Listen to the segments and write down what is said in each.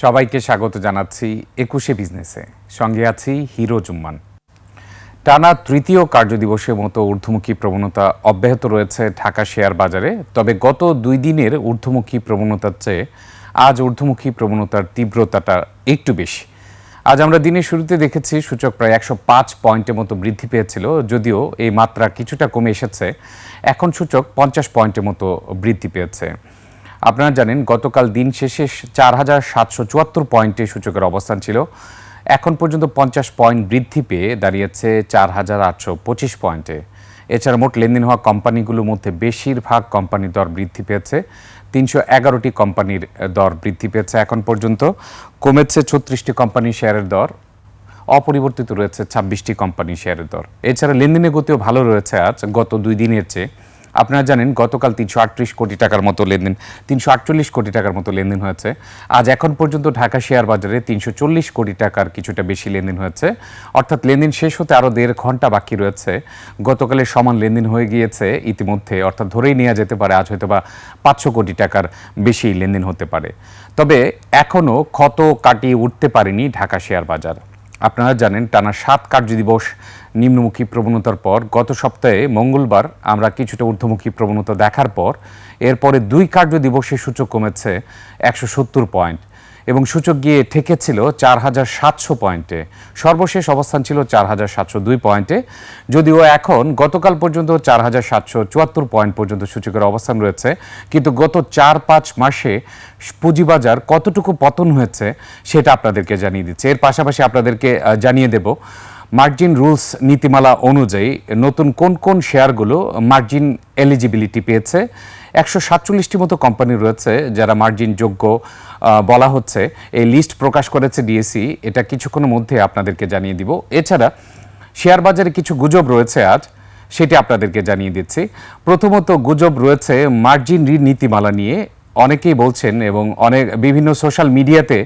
সবাইকে স্বাগত জানাচ্ছি একুশে বিজনেসে। সঙ্গে আছি হিরো জুম্মান। টানা তৃতীয় কার্যদিবসের মতো ঊর্ধ্বমুখী প্রবণতা অব্যাহত রয়েছে ঢাকা শেয়ার বাজারে। তবে গত দুই দিনের ঊর্ধ্বমুখী প্রবণতার চেয়ে আজ ঊর্ধ্বমুখী প্রবণতার তীব্রতাটা একটু বেশি। আজ আমরা দিনের শুরুতে দেখেছি সূচক প্রায় একশো পাঁচ পয়েন্টের মতো বৃদ্ধি পেয়েছিল, যদিও এই মাত্রা কিছুটা কমে এসেছে। এখন সূচক পঞ্চাশ পয়েন্টের মতো বৃদ্ধি পেয়েছে। আপনারা জানেন, গতকাল দিন শেষে চার হাজার সাতশো চুয়াত্তর পয়েন্টে সূচকের অবস্থান ছিল। এখন পর্যন্ত পঞ্চাশ পয়েন্ট বৃদ্ধি পেয়ে দাঁড়িয়েছে চার হাজার আটশো পঁচিশ পয়েন্টে। এছাড়া মোট লেনদেন হওয়া কোম্পানিগুলোর মধ্যে বেশিরভাগ কোম্পানির দর বৃদ্ধি পেয়েছে। তিনশো এগারোটি কোম্পানির দর বৃদ্ধি পেয়েছে এখন পর্যন্ত। কমেছে ছত্রিশটি কোম্পানির শেয়ারের দর। অপরিবর্তিত রয়েছে ছাব্বিশটি কোম্পানি শেয়ারের দর। এছাড়া লেনদেনের গতিও ভালো রয়েছে আজ, গত দুই দিনের চেয়ে। আপনারা জানেন গতকাল তিনশো আটত্রিশ কোটি টাকার মতো লেনদেন, তিনশো আটচল্লিশ কোটি টাকার মতো লেনদেন হয়েছে। আজ এখন পর্যন্ত ঢাকা শেয়ার বাজারে তিনশো চল্লিশ কোটি টাকার কিছুটা বেশি লেনদেন হয়েছে। অর্থাৎ লেনদেন শেষ হতে আরও দেড় ঘণ্টা বাকি রয়েছে। গতকালের সমান লেনদেন হয়ে গিয়েছে ইতিমধ্যে, অর্থাৎ ধরেই নেওয়া যেতে পারে আজ হয়তো বা পাঁচশো কোটি টাকার বেশি লেনদেন হতে পারে। তবে এখনও ক্ষত কাটিয়ে উঠতে পারেনি ঢাকা শেয়ার বাজার। আপনারা জানেন, টানা সাত কার্যদিবস নিম্নমুখী প্রবণতার পর গত সপ্তাহে মঙ্গলবার আমরা কিছুটা ঊর্ধ্বমুখী প্রবণতা দেখার পর, এরপরে দুই কার্যদিবসে সূচক কমেছে একশো সত্তর পয়েন্ট। এবং সূচক গিয়ে ঠেকেছিল চার হাজার সাতশো পয়েন্টে। সর্বশেষ অবস্থান ছিল চার হাজার সাতশো দুই পয়েন্টে। যদিও এখন গতকাল পর্যন্ত চার হাজার সাতশো চুয়াত্তর পয়েন্ট পর্যন্ত সূচকের অবস্থান রয়েছে, কিন্তু গত চার পাঁচ মাসে পুঁজিবাজার কতটুকু পতন হয়েছে সেটা আপনাদেরকে জানিয়ে দিচ্ছে। এর পাশাপাশি আপনাদেরকে জানিয়ে দেব, মার্জিন রুলস নীতিমালা অনুযায়ী নতুন কোন কোন শেয়ারগুলো মার্জিন এলিজিবিলিটি পেয়েছে। একশো সাতচল্লিশটি মতো কোম্পানি রয়েছে যারা মার্জিন যোগ্য বলা হচ্ছে, এই লিস্ট প্রকাশ করেছে ডিএসি এটা কিছুক্ষণের মধ্যে আপনাদেরকে জানিয়ে দিব। এছাড়া শেয়ার বাজারে কিছু গুজব রয়েছে আজ, সেটি আপনাদেরকে জানিয়ে দিচ্ছি। প্রথমত গুজব রয়েছে মার্জিন ঋণ নীতিমালা নিয়ে। অনেকেই বলছেন এবং অনেক, বিভিন্ন সোশ্যাল মিডিয়াতে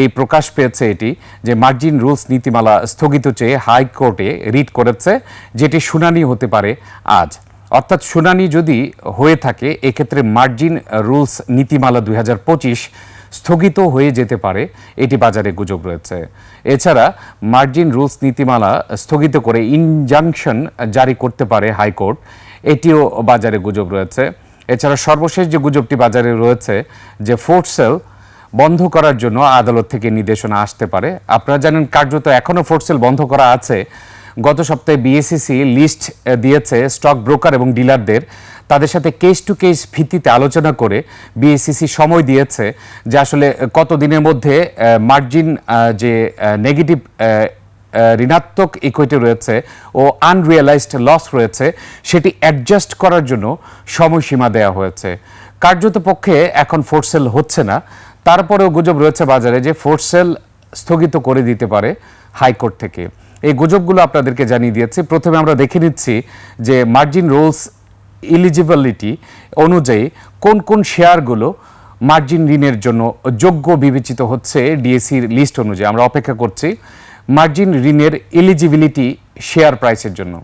এই প্রকাশ পেয়েছে এটি, যে মার্জিন রুলস নীতিমালা স্থগিত চেয়ে হাইকোর্টে রিট করেছে, যেটি শুনানি হতে পারে আজ। অর্থাৎ শুনানি যদি হয়ে থাকে, এক্ষেত্রে মার্জিন রুলস নীতিমালা দুই হাজার পঁচিশ স্থগিত হয়ে যেতে পারে, এটি বাজারে গুজব রয়েছে। এছাড়া মার্জিন রুলস নীতিমালা স্থগিত করে ইনজাংশন জারি করতে পারে হাইকোর্ট, এটিও বাজারে গুজব রয়েছে। এছাড়া সর্বশেষ যে গুজবটি বাজারে রয়েছে, যে ফোর্থ সেল বন্ধ করার জন্য আদালত থেকে নির্দেশনা আসতে পারে। আপনারা জানেন কার্যত এখনও ফোর্সেল বন্ধ করা আছে। গত সপ্তাহে বিএসসিসি লিস্ট দিয়েছে স্টক ব্রোকার এবং ডিলারদের তাদের সাথে কেস টু কেস ভিত্তিতে আলোচনা করে বিএসসিসি সময় দিয়েছে যে আসলে কত দিনের মধ্যে মার্জিন যে নেগেটিভ ঋণাত্মক ইকুইটি রয়েছে ও আনরিয়েলাইজড লস রয়েছে, সেটি অ্যাডজাস্ট করার জন্য সময়সীমা দেওয়া হয়েছে। কার্যত পক্ষে এখন ফোর্সেল হচ্ছে না। তারপরেও গুজব রয়েছে বাজারে যে ফোর্সেল স্থগিত করে দিতে পারে হাইকোর্ট থেকে। এই গুজবগুলো আপনাদেরকে জানিয়ে দিয়েছি। প্রথমে আমরা দেখে নিচ্ছি যে মার্জিন রোলস ইলিজিবিলিটি অনুযায়ী কোন কোন শেয়ারগুলো মার্জিন ঋণের জন্য যোগ্য বিবেচিত হচ্ছে ডিএসির লিস্ট অনুযায়ী। আমরা অপেক্ষা করছি মার্জিন ঋণের এলিজিবিলিটি শেয়ার প্রাইসের জন্য।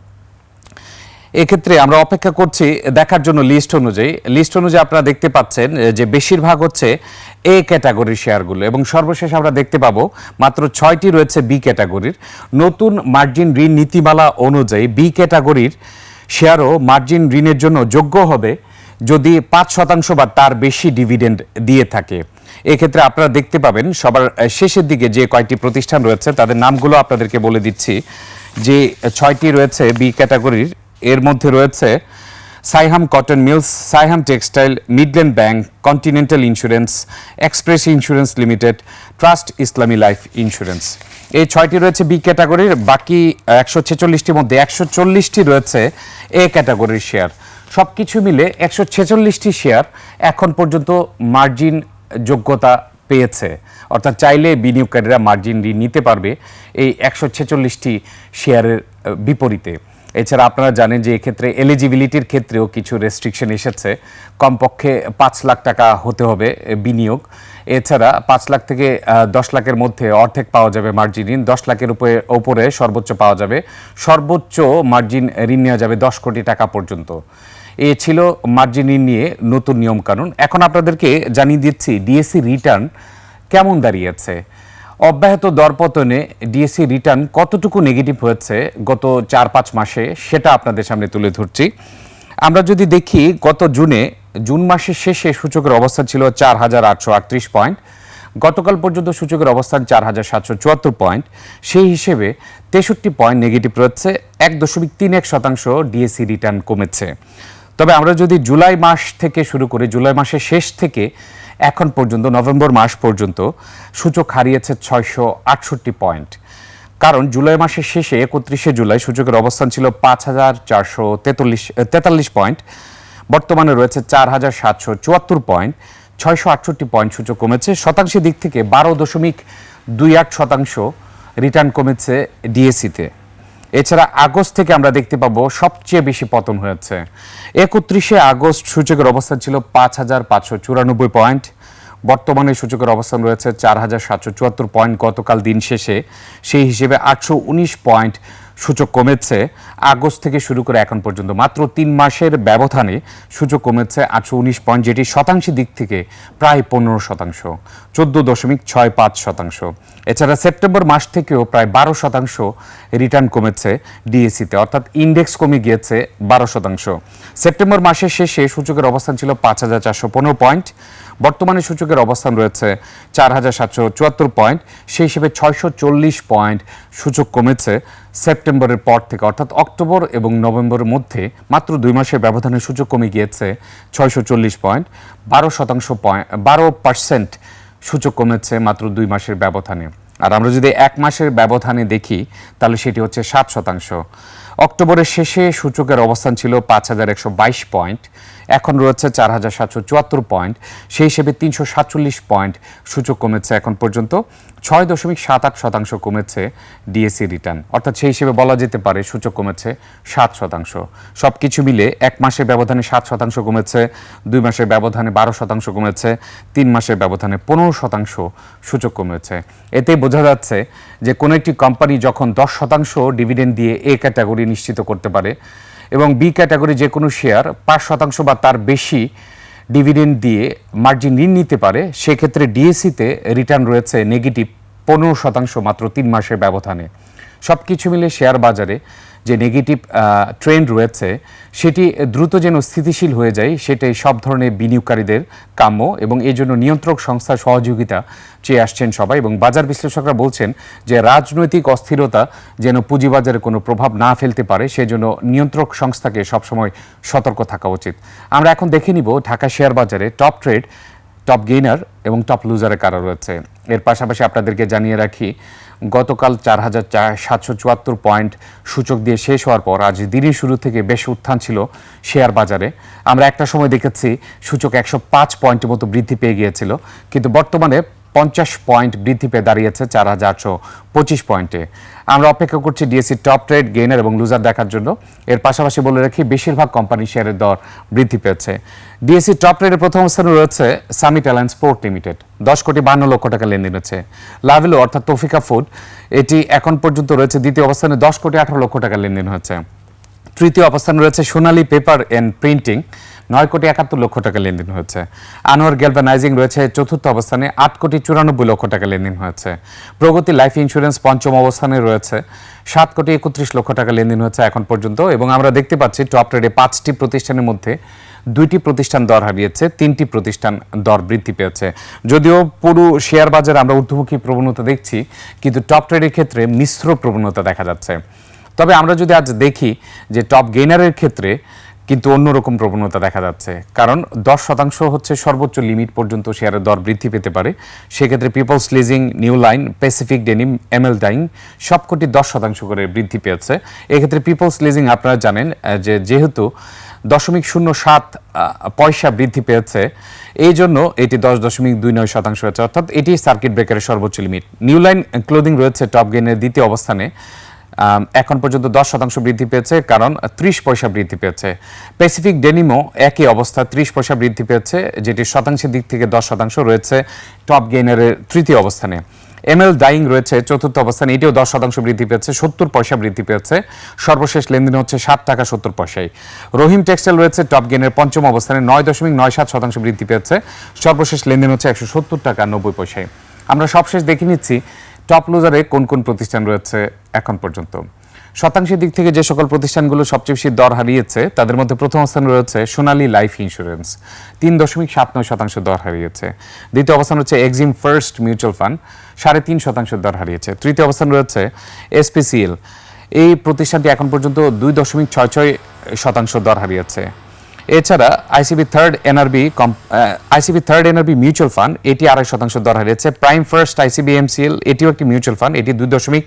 এক্ষেত্রে আমরা অপেক্ষা করছি দেখার জন্য লিস্ট অনুযায়ী। লিস্ট অনুযায়ী আপনারা দেখতে পাচ্ছেন যে বেশিরভাগ হচ্ছে এ ক্যাটাগরির শেয়ারগুলো এবং সর্বশেষ আমরা দেখতে পাবো মাত্র ছয়টি রয়েছে বি ক্যাটাগরির নতুন মার্জিন ঋণ নীতিমালা অনুযায়ী বি ক্যাটাগরির শেয়ারও মার্জিন ঋণের জন্য যোগ্য হবে যদি পাঁচ শতাংশ বা তার বেশি ডিভিডেন্ড দিয়ে থাকে। এক্ষেত্রে আপনারা দেখতে পাবেন, সবার শেষের দিকে যে কয়েকটি প্রতিষ্ঠান রয়েছে, তাদের নামগুলো আপনাদেরকে বলে দিচ্ছি। যে ছয়টি রয়েছে বি ক্যাটাগরির এর মধ্যে রয়েছে Saiham cotton mills, Saiham textile, Midland bank, continental insurance, express insurance limited, trust Islami life insurance. এই ছয়টি রয়েছে বি ক্যাটাগরির, বাকি একশো ছেচল্লিশটির মধ্যে একশো চল্লিশটি রয়েছে এ ক্যাটাগরির শেয়ার। সব কিছু মিলে একশো ছেচল্লিশটি শেয়ার এখন পর্যন্ত মার্জিন যোগ্যতা পেয়েছে। অর্থাৎ চাইলে বিনিয়োগকারীরা মার্জিন ঋণ নিতে পারবে এই একশো ছেচল্লিশটি শেয়ারের বিপরীতে। এছাড়া আপনারা জানেন যে এক্ষেত্রে এলিজিবিলিটির ক্ষেত্রেও কিছু রেস্ট্রিকশন এসেছে। কমপক্ষে পাঁচ লাখ টাকা হতে হবে বিনিয়োগ। এছাড়া পাঁচ লাখ থেকে দশ লাখের মধ্যে অর্ধেক পাওয়া যাবে মার্জিন ঋণ, দশ লাখের উপরে ওপরে সর্বোচ্চ পাওয়া যাবে। সর্বোচ্চ মার্জিন ঋণ নেওয়া যাবে দশ কোটি টাকা পর্যন্ত। এ ছিল মার্জিন ঋণ নিয়ে নতুন নিয়মকানুন। এখন আপনাদেরকে জানিয়ে দিচ্ছি ডিএসসি রিটার্ন কেমন দাঁড়িয়েছে? অব্যাহত দরপতনে ডিএসসি রিটার্ন কতটুকু নেগেটিভ হয়েছে গত চার, পাঁচ মাসে, সেটা আপনাদের সামনে তুলে ধরছি। আমরা যদি দেখি গত জুনে, জুন মাসের শেষে সূচকের অবস্থান ছিল চার হাজার আটশো আটত্রিশ পয়েন্ট। গতকাল পর্যন্ত সূচকের অবস্থান চার হাজার সাতশো চুয়াত্তর পয়েন্ট। সেই হিসেবে তেষট্টি পয়েন্ট নেগেটিভ রয়েছে, এক দশমিক তিন এক শতাংশ ডিএসসি রিটার্ন কমেছে। তবে আমরা যদি জুলাই মাস থেকে শুরু করি, জুলাই মাসের শেষ থেকে এখন পর্যন্ত, নভেম্বর মাস পর্যন্ত, সূচক হারিয়েছে ছয়শো আটষট্টি পয়েন্ট। কারণ জুলাই মাসের শেষে একত্রিশে জুলাই সূচকের অবস্থান ছিল পাঁচ হাজার চারশো তেতাল্লিশ তেতাল্লিশ পয়েন্ট। বর্তমানে রয়েছে চার হাজার সাতশো চুয়াত্তর পয়েন্ট। ছয়শো আটষট্টি পয়েন্ট সূচক কমেছে। শতাংশের দিক থেকে বারো দশমিক দুই আট শতাংশ রিটার্ন কমেছে ডিএসিতে এছাড়া আগস্ট থেকে আমরা দেখতে পাবো সবচেয়ে বেশি পতন হয়েছে। একত্রিশে আগস্ট সূচকের অবস্থান ছিল পাঁচ হাজার পাঁচশো চুরানব্বই পয়েন্ট। বর্তমানে সূচকের অবস্থান রয়েছে চার হাজার সাতশো চুয়াত্তর পয়েন্ট গতকাল দিন শেষে। সেই হিসেবে আটশো উনিশ পয়েন্ট সূচক কমেছে আগস্ট থেকে শুরু করে এখন পর্যন্ত। মাত্র তিন মাসের ব্যবধানে সূচক কমেছে আটশো উনিশ পয়েন্ট, যেটি শতাংশের দিক থেকে প্রায় পনেরো শতাংশ, চোদ্দ দশমিক ছয় পাঁচ শতাংশ। এছাড়া সেপ্টেম্বর মাস থেকেও প্রায় বারো শতাংশ রিটার্ন কমেছে ডিএসিতে অর্থাৎ ইন্ডেক্স কমে গিয়েছে বারো শতাংশ। সেপ্টেম্বর মাসের শেষে সূচকের অবস্থান ছিল পাঁচ হাজার চারশো পনেরো পয়েন্ট বর্তমানে সূচকের অবস্থান রয়েছে চার হাজার সাতশো চুয়াত্তর পয়েন্ট। সেই হিসেবে ছয়শো চল্লিশ পয়েন্ট সূচক কমেছে সেপ্টেম্বরের পর থেকে। অর্থাৎ অক্টোবর এবং নভেম্বরের মধ্যে মাত্র দুই মাসের ব্যবধানে সূচক কমে গিয়েছে ছয়শো চল্লিশ পয়েন্ট। বারো শতাংশ পয়েন্ট, বারো পার্সেন্ট সূচক কমেছে মাত্র দুই মাসের ব্যবধানে। আর আমরা যদি এক মাসের ব্যবধানে দেখি, তাহলে সেটি হচ্ছে সাত শতাংশ। অক্টোবরের শেষে সূচকের অবস্থান ছিল পাঁচ হাজার একশো বাইশ পয়েন্ট, এখন রয়েছে চার হাজার সাতশো চুয়াত্তর পয়েন্ট, সেই হিসেবে তিনশো সাতচল্লিশ পয়েন্ট সূচক কমেছে এখন পর্যন্ত, ছয় দশমিক সাত আট শতাংশ কমেছে ডিএসসি রিটার্ন অর্থাৎ সেই হিসেবে বলা যেতে পারে সূচক কমেছে সাত শতাংশ। সব কিছু মিলে এক মাসের ব্যবধানে সাত শতাংশ কমেছে, দুই মাসের ব্যবধানে বারো শতাংশ কমেছে, তিন মাসের ব্যবধানে পনেরো শতাংশ সূচক কমেছে। এতে বোঝা যাচ্ছে যে কোনো একটি কোম্পানি যখন দশ শতাংশ ডিভিডেন্ড দিয়ে এ ক্যাটাগরি নিশ্চিত করতে পারে এবং বি ক্যাটাগরি যে কোনো শেয়ার পাঁচ শতাংশ বা তার বেশি ডিভিডেন্ড দিয়ে মার্জিন ঋণ নিতে পারে, সেক্ষেত্রে ডিএসিতে রিটার্ন রয়েছে নেগেটিভ পনেরো শতাংশ মাত্র তিন মাসের ব্যবধানে। সব কিছু মিলে শেয়ার বাজারে যে নেগেটিভ ট্রেন্ড রয়েছে, সেটি দ্রুত যেন স্থিতিশীল হয়ে যায়, সেটাই সব ধরনের বিনিয়োগকারীদের কাম্য এবং এই জন্য নিয়ন্ত্রক সংস্থার সহযোগিতা চেয়ে আসছেন সবাই এবং বাজার বিশ্লেষকরা বলছেন যে রাজনৈতিক অস্থিরতা যেন পুঁজিবাজারে কোনো প্রভাব না ফেলতে পারে, সেজন্য নিয়ন্ত্রক সংস্থাকে সবসময় সতর্ক থাকা উচিত। আমরা এখন দেখে নিব ঢাকা শেয়ার বাজারে টপ ট্রেড টপ গেইনার এবং টপ লুজারে কারা রয়েছে। এর পাশাপাশি আপনাদেরকে জানিয়ে রাখি, গতকাল চার হাজার সাতশো চুয়াত্তর পয়েন্ট সূচক দিয়ে শেষ হওয়ার পর আজ দিনের শুরু থেকে বেশ উত্থান ছিল শেয়ার বাজারে। আমরা একটা সময় দেখেছি সূচক একশো পাঁচ পয়েন্টের মতো বৃদ্ধি পেয়ে গিয়েছিল, কিন্তু বর্তমানে পঞ্চাশ পয়েন্ট বৃদ্ধি পেয়ে দাঁড়িয়েছে চার হাজার পঁচিশ পয়েন্টে। আমরা অপেক্ষা করছি ডিএসসি টপ ট্রেড গেইনার এবং লুজার দেখার জন্য। এর পাশাপাশি বলে রাখি, বেশিরভাগ কোম্পানি শেয়ারের দর বৃদ্ধি পেয়েছে। ডিএসসি টপ ট্রেডের প্রথম স্থানে রয়েছে সামিট অ্যালায়েন্স স্পোর্ট লিমিটেড দশ কোটি বান্ন লক্ষ টাকা লেনদেন হচ্ছে লাভেলো অর্থাৎ তৌফিকা ফুড, এটি এখন পর্যন্ত রয়েছে দ্বিতীয় অবস্থানে দশ কোটি আঠারো লক্ষ টাকা লেনদেন হচ্ছে তৃতীয় অবস্থানে রয়েছে সোনালী পেপার অ্যান্ড প্রিন্টিং। নয় কোটি একাত্তর লক্ষ টাকা লেনদেন হয়েছে। আনোয়ার গ্যালভানাইজিং রয়েছে চতুর্থ অবস্থানে আট কোটি চুরানব্বই লক্ষ টাকা লেনদেন হয়েছে। প্রগতি লাইফ ইন্স্যুরেন্স পঞ্চম অবস্থানে রয়েছে। সাত কোটি একত্রিশ লক্ষ টাকা লেনদেন হয়েছে এখন পর্যন্ত এবং আমরা দেখতে পাচ্ছি টপ ট্রেডে পাঁচটি প্রতিষ্ঠানের মধ্যে দুইটি প্রতিষ্ঠান দর হারিয়েছে, তিনটি প্রতিষ্ঠান দর বৃদ্ধি পেয়েছে। যদিও পুরো শেয়ার বাজারে আমরা ঊর্ধ্বমুখী প্রবণতা দেখছি, কিন্তু টপ ট্রেডের ক্ষেত্রে মিশ্র প্রবণতা দেখা যাচ্ছে। তবে আমরা যদি আজ দেখি যে টপ গেইনারের ক্ষেত্রে কিন্তু অন্যরকম প্রবণতা দেখা যাচ্ছে। কারণ দশ শতাংশ হচ্ছে সর্বোচ্চ লিমিট পর্যন্ত শেয়ারের দর বৃদ্ধি পেতে পারে। সেক্ষেত্রে peoples leasing new line pacific denim M ML dyeing সবকটি দশ শতাংশ করে বৃদ্ধি পেয়েছে। এক্ষেত্রে পিপলস লিজিং আপনারা জানেন যে যেহেতু দশমিক শূন্য সাত পয়সা বৃদ্ধি পেয়েছে, এই জন্য এটি দশ দশমিক দুই নয় শতাংশ হয়েছে। অর্থাৎ এটি সার্কিট ব্রেকারের সর্বোচ্চ লিমিট নিউ লাইন ক্লোদিং রয়েছে টপ গেইনের দ্বিতীয় অবস্থানে। এখন পর্যন্ত দশ শতাংশ বৃদ্ধি পেয়েছে, কারণ ত্রিশ পয়সা বৃদ্ধি পেয়েছে। প্যাসিফিক ডেনিমো একই অবস্থা, ত্রিশ পয়সা বৃদ্ধি পেয়েছে যেটি শতাংশের দিক থেকে দশ শতাংশ রয়েছে টপ গেইনারের তৃতীয় অবস্থানে। এমএল ডাইং রয়েছে, চতুর্থ অবস্থানে, এটিও দশ শতাংশ বৃদ্ধি পেয়েছে, সত্তর পয়সা বৃদ্ধি পেয়েছে। সর্বশেষ লেনদেন হচ্ছে সাত টাকা সত্তর পয়সায়। রহিম টেক্সটাইল রয়েছে টপ গেনের পঞ্চম অবস্থানে, নয় দশমিক নয় সাত শতাংশ বৃদ্ধি পেয়েছে। সর্বশেষ লেনদেন হচ্ছে একশো সত্তর টাকা নব্বই পয়সায়। আমরা সবশেষ দেখে নিচ্ছি টপ লুজারে কোন কোন প্রতিষ্ঠান রয়েছে এখন পর্যন্ত? শতাংশের দিক থেকে যে সকল প্রতিষ্ঠানগুলো সবচেয়ে বেশি দর হারিয়েছে, তাদের মধ্যে প্রথম অবস্থান রয়েছে সোনালী লাইফ ইন্স্যুরেন্স। তিন দশমিক সাত নয় শতাংশ দর হারিয়েছে। দ্বিতীয় অবস্থান হচ্ছে এক্সিম ফার্স্ট মিউচুয়াল ফান্ড, সাড়ে তিন শতাংশ দর হারিয়েছে। তৃতীয় অবস্থান রয়েছে এসপিসিএল। এই প্রতিষ্ঠানটি এখন পর্যন্ত দুই দশমিক ছয় ছয় শতাংশ দর হারিয়েছে। এছাড়া ICB third NRB ICB third NRB mutual fund এটি আড়াই শতাংশ দর হারিয়েছে। প্রাইম ফার্স্ট আইসিবি এমসিএল এটিও একটি মিউচুয়াল ফান্ড এটি দুই দশমিক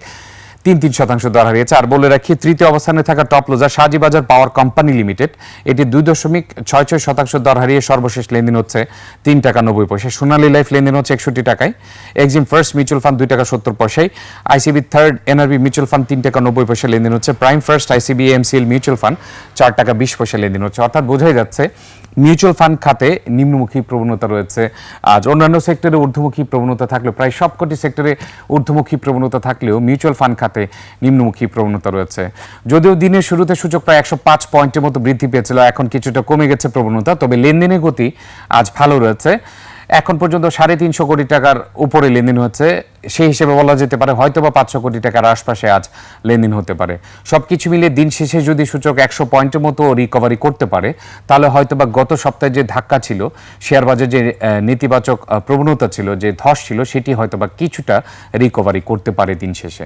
তিন তিন শতাংশ দর হারিয়েছে। আর বলে রাখি, তৃতীয় অবস্থানে থাকা top loser Shahjibazar power company limited, এটি দুই দশমিক ছয় ছয় শতাংশ দর হারিয়ে সর্বশেষ লেনদেন হচ্ছে তিন টাকা নব্বই পয়সা। সোনালী লাইফ লেনদেন হচ্ছে একষট্টি টাকায়। এক্সিম ফার্স্ট মিউচুয়াল ফান্ড দুই টাকা সত্তর পয়সায়। ICB third NRB mutual fund তিন টাকা নব্বই পয়সা লেনদেন হচ্ছে। Prime first ICB MCL mutual fund চার টাকা বিশ পয়সা লেনদেন হচ্ছে। অর্থাৎ বোঝাই যাচ্ছে, মিউচুয়াল ফান্ড খাতে নিম্নমুখী প্রবণতা রয়েছে। আজ অন্যান্য সেক্টরে ঊর্ধ্বমুখী প্রবণতা থাকলেও, প্রায় সবকটি সেক্টরে ঊর্ধ্বমুখী প্রবণতা থাকলেও মিউচুয়াল ফান্ড খাতে নিম্নমুখী প্রবণতা রয়েছে। যদিও দিনের শুরুতে সূচক প্রায় একশো পাঁচ পয়েন্টের মতো বৃদ্ধি পেয়েছিল, এখন কিছুটা কমে গেছে প্রবণতা, তবে লেনদেনের গতি আজ ভালো রয়েছে। এখন পর্যন্ত সাড়ে তিনশো কোটি টাকার উপরে লেনদেন হচ্ছে, সেই হিসেবে বলা যেতে পারে হয়তো বা পাঁচশো কোটি টাকার আশপাশে আজ লেনদেন হতে পারে। সব কিছু মিলিয়ে দিন শেষে যদি সূচক একশো পয়েন্টের মতো রিকভারি করতে পারে, তাহলে হয়তো বা গত সপ্তাহে যে ধাক্কা ছিল শেয়ার বাজার যে নেতিবাচক প্রবণতা ছিল, যে ধস ছিল, সেটি হয়তো বা কিছুটা রিকভারি করতে পারে দিন শেষে।